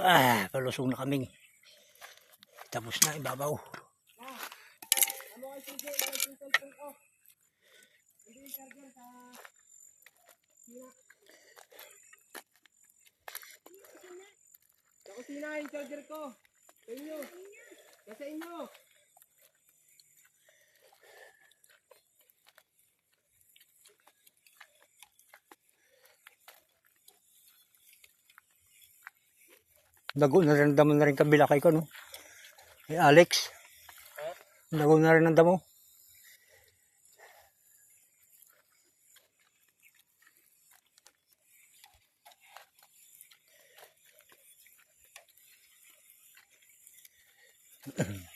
Ah, palusong na kaming. Tapos na ibabaw. Sa kusina yung charger ko. Sa inyo. Nasa inyo. Dago na rin damo na rin kabila kay ko, no? Kay Alex. Dago na rin ang damo.